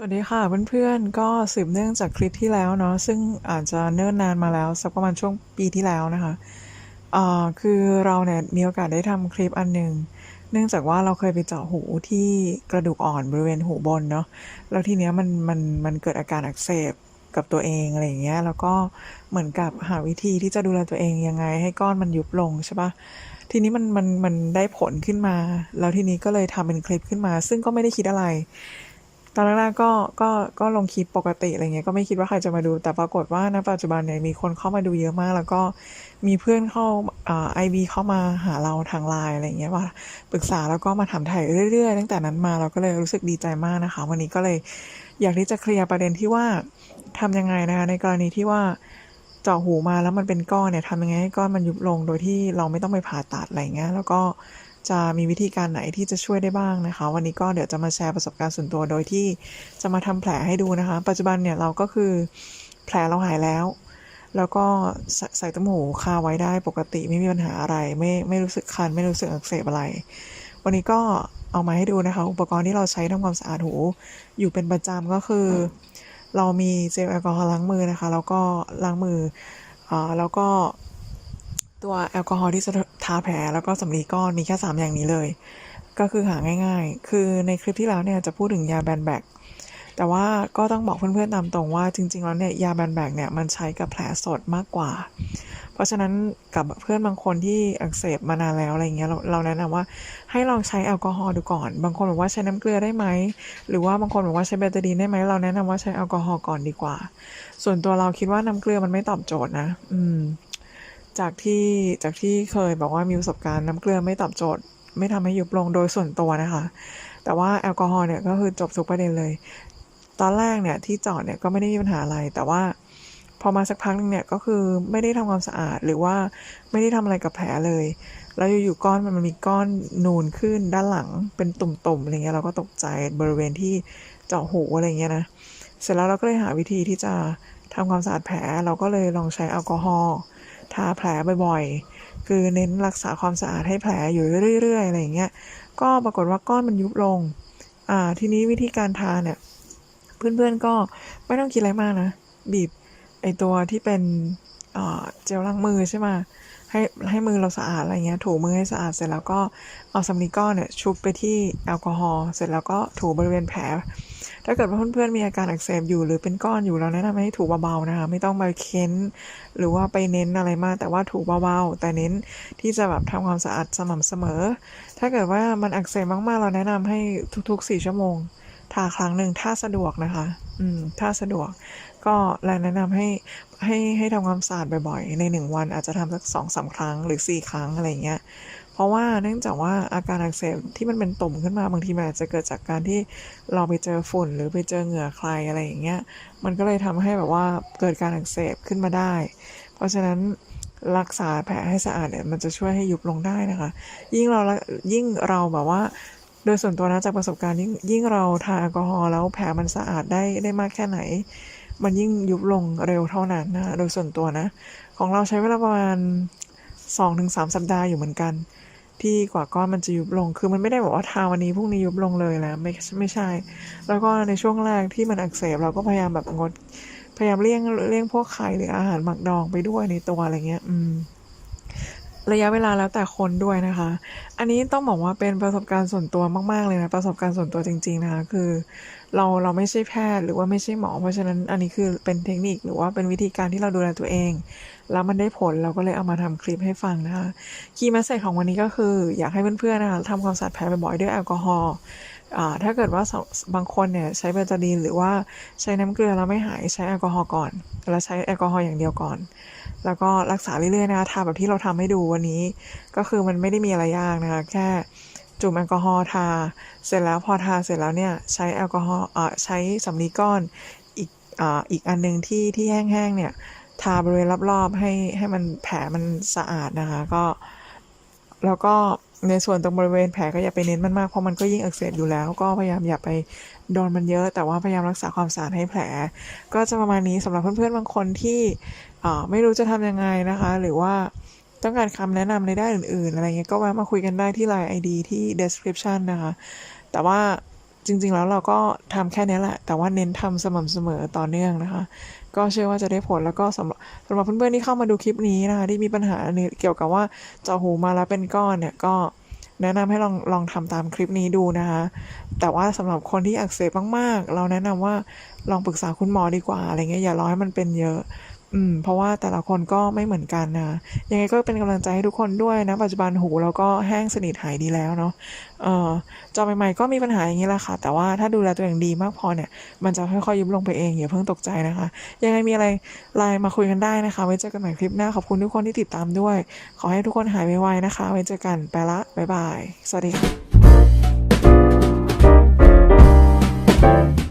สวัสดีค่ะเพื่อนๆก็สืบเนื่องจากคลิปที่แล้วเนาะซึ่งอาจจะเนิ่นนานมาแล้วสักประมาณช่วงปีที่แล้วนะคะเอ่อคือเราเนี่ยมีโอกาสได้ทำคลิปอันหนึ่งเนื่องจากว่าเราเคยไปเจาะหูที่กระดูกอ่อนบริเวณหูบนเนาะแล้วทีเนี้ยมันมันมันเกิดอาการอักเสบกับตัวเองอะไรอย่างเงี้ยแล้วก็เหมือนกับหาวิธีที่จะดูแลตัวเองยังไง ให้ก้อนมันยุบลงใช่ปะทีนี้มันมันมันได้ผลขึ้นมา แล้วทีนี้ก็เลยทำเป็นคลิปขึ้นมา ซึ่งก็ไม่ได้คิดอะไร ตอนแรกๆก็ก็ก็ลงคลิปปกติอะไรเงี้ยก็ไม่คิดว่าใครจะมาดู แต่ปรากฏว่าณปัจจุบันเนี่ยมีคนเข้ามาดูเยอะมาก แล้วก็มีเพื่อนเข้าไอบีเข้ามาหาเราทางไลน์อะไรเงี้ยว่าปรึกษาแล้วก็มาถามถ่ายเรื่อยๆ ตั้งแต่นั้นมาเราก็เลยรู้สึกดีใจมากนะคะ วันนี้ก็เลยอยากที่จะเคลียร์ประเด็นที่ว่าทำยังไงนะคะในกรณีที่ว่าเจาะหูมาแล้วมันเป็นก้อนเนี่ยทำยังไงให้ก้อนมันยุบลงโดยที่เราไม่ต้องไปผ่าตัดอะไรเงี้ยแล้วก็ จะมีวิธีการไหนที่จะช่วยได้บ้างนะคะ วันนี้ก็เดี๋ยวจะมาแชร์ประสบการณ์ส่วนตัวโดยที่จะมาทำแผลให้ดูนะคะ ปัจจุบันเนี่ยเราก็คือแผลเราหายแล้ว แล้วก็ใส่ตุ้มหูคาไว้ได้ปกติไม่มีปัญหาอะไร ไม่ไม่รู้สึกคัน ไม่รู้สึกอักเสบอะไร วันนี้ก็เอามาให้ดูนะคะ อุปกรณ์ที่เราใช้ทำความสะอาดหู อยู่เป็นประจำก็คือ เรามีเจลแอลกอฮอล์ล้างมือนะคะ แล้วก็ล้างมืออ่าแล้วก็ ตัวแอลกอฮอล์ที่จะทาแผลแล้วก็สำลีก้อนมีแค่ 3 อย่างนี้เลย ก็คือหาง่ายๆ คือในคลิปที่แล้วเนี่ยจะพูดถึงยาแบนแบกแต่ว่าก็ต้องบอกเพื่อนๆตามตรงว่าจริงๆแล้วเนี่ยยาแบนแบกเนี่ยมันใช้กับแผลสดมากกว่า เพราะฉะนั้นกับเพื่อนบางคนที่อักเสบมานานแล้วอะไรเงี้ยเราเราแนะนำว่าให้ลองใช้แอลกอฮอล์ดูก่อน บางคนบอกว่าใช้น้ำเกลือได้ไหมหรือว่าบางคนบอกว่าใช้เบตาดีนได้ไหมเราแนะนำว่าใช้แอลกอฮอล์ก่อนดีกว่า ส่วนตัวเราคิดว่าน้ำเกลือมันไม่ตอบโจทย์นะ อืม จากที่จากที่เคยบอกว่ามีประสบการณ์น้ำเกลือไม่ตอบโจทย์ ไม่ทำให้ยุบลงโดยส่วนตัวนะคะ แต่ว่าแอลกอฮอล์เนี่ยก็คือจบทุกประเด็นเลย ตอนแรกเนี่ยที่เจอดเนี่ยก็ไม่ได้มีปัญหาอะไร แต่ว่าพอมาสักพักนึงเนี่ยก็คือไม่ได้ทำความสะอาดหรือว่าไม่ได้ทำอะไรกับแผลเลย แล้วอยู่ๆก้อนมันมันมีก้อนนูนขึ้นด้านหลังเป็นตุ่มๆอะไรเงี้ยเราก็ตกใจบริเวณที่เจาะหูอะไรเงี้ยนะเสร็จแล้วเราก็เลยหาวิธีที่จะทำความสะอาดแผล เราก็เลยลองใช้แอลกอฮอล์ ทาแผลบ่อยๆ คือเน้นรักษาความสะอาดให้แผลอยู่เรื่อย ๆ อะไรอย่างเงี้ย ก็ปรากฏว่าก้อนมันยุบลง อ่า ทีนี้วิธีการทาเนี่ย เพื่อนๆก็ไม่ต้องคิดอะไรมากนะ บีบไอตัวที่เป็นเอ่อเจลล้างมือใช่ไหม ให้ให้มือเราสะอาดอะไรเงี้ยถูมือให้สะอาดเสร็จแล้วก็เอาสำลีก้อนเนี่ยชุบไปที่แอลกอฮอล์เสร็จแล้วก็ถูบริเวณแผล ถ้าเกิดว่าเพื่อนๆมีอาการอักเสบอยู่หรือเป็นก้อนอยู่เราแนะนำให้ถูเบาๆนะคะไม่ต้องไปเค้น หรือว่าไปเน้นอะไรมาก แต่ว่าถูเบาๆแต่เน้นที่จะแบบทำความสะอาดสม่ำเสมอ ถ้าเกิดว่ามันอักเสบมากๆ เราแนะนำให้ทุกๆ4ชั่วโมง ทาครั้งหนึ่งถ้าสะดวกนะคะ อืม ถ้าสะดวก ก็แนะนำให้ให้ให้ทำความสะอาดบ่อยๆ ในหนึ่งวันอาจจะทำสักสองสามครั้งหรือสี่ครั้งอะไรอย่างเงี้ย เพราะว่าเนื่องจากว่าอาการอักเสบที่มันเป็นตุ่มขึ้นมาบางทีมันอาจจะเกิดจากการที่เราไปเจอฝุ่นหรือไปเจอเหงื่อใครอะไรอย่างเงี้ย มันก็เลยทำให้แบบว่าเกิดการอักเสบขึ้นมาได้ เพราะฉะนั้นรักษาแผลให้สะอาดเนี่ยมันจะช่วยให้ยุบลงได้นะคะ ยิ่งเราละยิ่งเราแบบว่า ดยส่วนตัวนะจากประสบการณ์ยิ่งยิ่งเราทาแอลกอฮอล์แล้วแผลมันสะอาดได้ได้มากแค่ไหน มันยิ่งยุบลงเร็วเท่านั้นนะโดยส่วนตัวนะ ของเราใช้เวลาประมาณ 2-3 สัปดาห์อยู่เหมือนกัน ที่กว่าก้อนมันจะยุบลง คือมันไม่ได้บอกว่าทาวันนี้พรุ่งนี้ยุบลงเลยแล้วไม่ไม่ใช่ แล้วก็ในช่วงแรกที่มันอักเสบเราก็พยายามแบบงดพยายามเลี่ยงเลี่ยงพวกไข่หรืออาหารหมักดองไปด้วยในตัวอะไรเงี้ย อืม ระยะเวลาแล้วแต่คนด้วยนะคะ อันนี้ต้องบอกว่าเป็นประสบการณ์ส่วนตัวมาก ๆ เลยนะ ประสบการณ์ส่วนตัวจริง ๆ นะคะ คือ เราเราไม่ใช่แพทย์หรือว่าไม่ใช่หมอ เพราะฉะนั้นอันนี้คือเป็นเทคนิคหรือว่าเป็นวิธีการที่เราดูแลตัวเอง แล้วมันได้ผลเราก็เลยเอามาทำคลิปให้ฟังนะคะ คีย์แมสเซจของวันนี้ก็คือ อยากให้เพื่อนๆนะคะทำความสะอาดแผลบ่อยๆด้วยแอลกอฮอล์ ถ้าเกิดว่าบางคนเนี่ยใช้เบตาดีนหรือว่าใช้น้ำเกลือแล้วไม่หายใช้แอลกอฮอล์ก่อน แล้วใช้แอลกอฮอล์อย่างเดียวก่อน แล้วก็รักษาเรื่อยๆนะคะทาแบบที่เราทำให้ดูวันนี้ ก็คือมันไม่ได้มีอะไรยากนะคะแค่จุ่มแอลกอฮอล์ทา เสร็จแล้วพอทาเสร็จแล้วเนี่ยใช้แอลกอฮอล์อ่าใช้สำลีก้อนอีกออีกอันหนึงที่ที่แห้งๆเนี่ยทาบริเวณรอบๆให้ให้มันแผลมันสะอาดนะคะก็ แล้วก็ ในส่วนตรงบริเวณแผลก็อย่าไปเน้นมันมากเพราะมันก็ยิ่งอักเสบอยู่แล้ว ก็พยายามอย่าไปโดนมันเยอะ แต่ว่าพยายามรักษาความสะอาดให้แผล ก็จะประมาณนี้สำหรับเพื่อนๆบางคนที่ไม่รู้จะทำยังไงนะคะ หรือว่าต้องการคำแนะนำในด้านอื่นๆ อะไรเงี้ยก็แวะมาคุยกันได้ที่ Line ID ที่ description นะคะ แต่ว่าจริงๆแล้วเราก็ทำแค่นี้แหละ แต่ว่าเน้นทำสม่ำเสมอต่อเนื่องนะคะ ก็เชื่อว่าจะได้ผลแล้วก็สำหรับสำหรับเพื่อนๆที่เข้ามาดูคลิปนี้นะคะที่มีปัญหาเกี่ยวกับว่าเจาะหูมาแล้วเป็นก้อนเนี่ยก็แนะนำให้ลองลองทำตามคลิปนี้ดูนะคะ แต่ว่าสำหรับคนที่อักเสบมากๆ เราแนะนำว่าลองปรึกษาคุณหมอดีกว่าอะไรเงี้ยอย่ารอให้มันเป็นเยอะ อืม เพราะว่าแต่ละคนก็ไม่เหมือนกันนะ ยังไงก็เป็นกำลังใจให้ทุกคนด้วยนะ ปัจจุบันหูเราก็แห้งสนิทหายดีแล้วเนาะ เอ่อ จอใหม่ๆก็มีปัญหาอย่างนี้แหละค่ะ แต่ว่าถ้าดูแลตัวเองดีมากพอเนี่ย มันจะค่อยๆยุบลงไปเองอย่าเพิ่งตกใจนะคะ ยังไงมีอะไรไลน์มาคุยกันได้นะคะ ไว้เจอกันใหม่คลิปหน้า ขอบคุณทุกคนที่ติดตามด้วย ขอให้ทุกคนหายไวๆนะคะ ไว้เจอกัน ไปละ บ๊ายบาย สวัสดีค่ะ